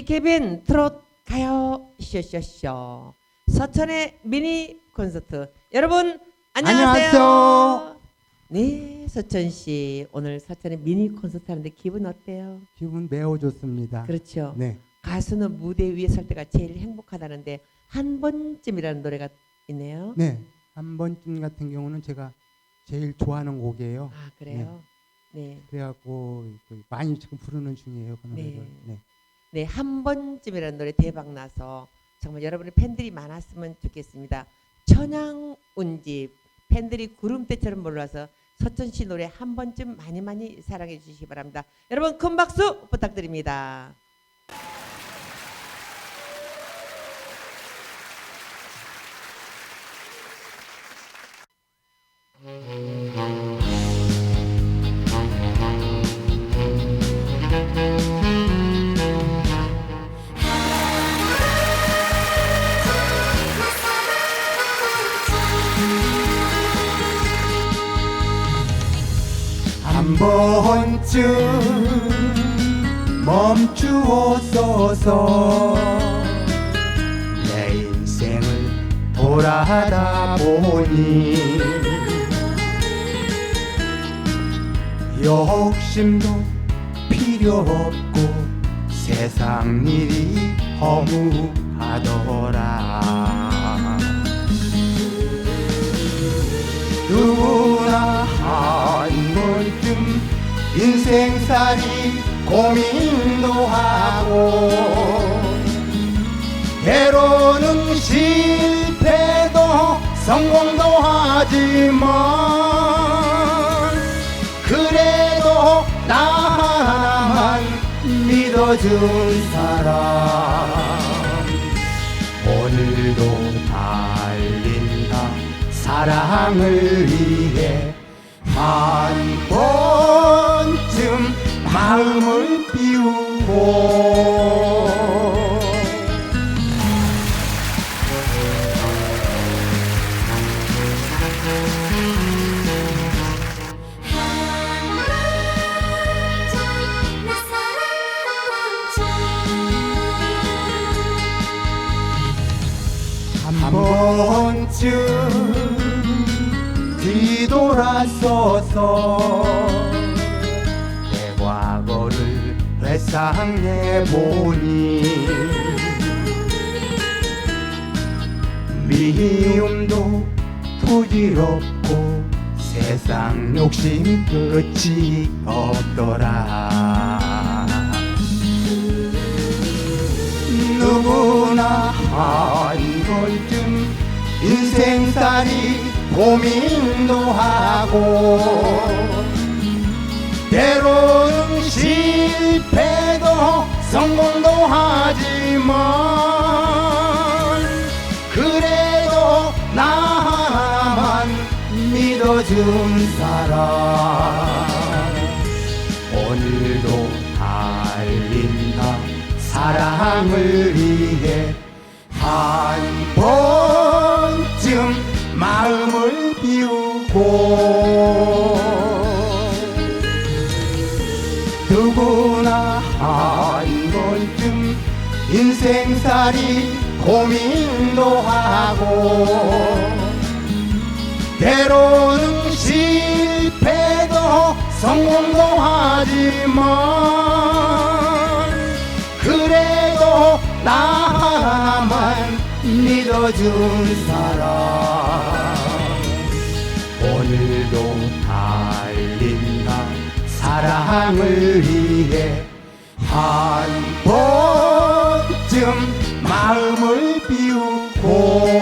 BKBN 트롯 가요 쇼쇼쇼 서천의 미니 콘서트 여러분 안녕하세요. 안녕하세요. 네 서천 씨 오늘 서천의 미니 콘서트 하는데 기분 어때요? 기분 매우 좋습니다. 그렇죠. 네. 가수는 무대 위에 설 때가 제일 행복하다는데 한 번쯤이라는 노래가 있네요. 네. 한 번쯤 같은 경우는 제가 제일 좋아하는 곡이에요. 아 그래요. 네. 그래갖고 그 많이 지금 부르는 중이에요. 그 노래를. 네. 네. 네, 한 번쯤이라는 노래 대박 나서 정말 여러분의 팬들이 많았으면 좋겠습니다. 천양 운집 팬들이 구름대처럼 몰려와서 서천 씨 노래 한 번쯤 많이 많이 사랑해 주시기 바랍니다. 여러분 큰 박수 부탁드립니다. 한 번쯤 멈추었어서 내 인생을 돌아다 보니 욕심도 필요 없고 세상 일이 허무하더라. 누구 인생살이 고민도 하고 때로는 실패도 성공도 하지만 그래도 나만 믿어준 사람. 오늘도 달린다. 사랑을 위해 한 번쯤 마음을 비우고. 한 번쯤 뒤돌아서서 과거를 회상해 보니 미움도 부질없고 세상 욕심 끝이 없더라. 누구나 한 번쯤 인생살이 고민도 하고 때로는 실패도 성공도 하지만 그래도 나만 믿어준 사람. 오늘도 달린다. 사랑을 위해 한 누구나 한 번쯤 인생살이 고민도 하고 때로는 실패도 성공도 하지만 그래도 나만 믿어준 사람 사랑을 위해 한 번쯤 마음을 비우고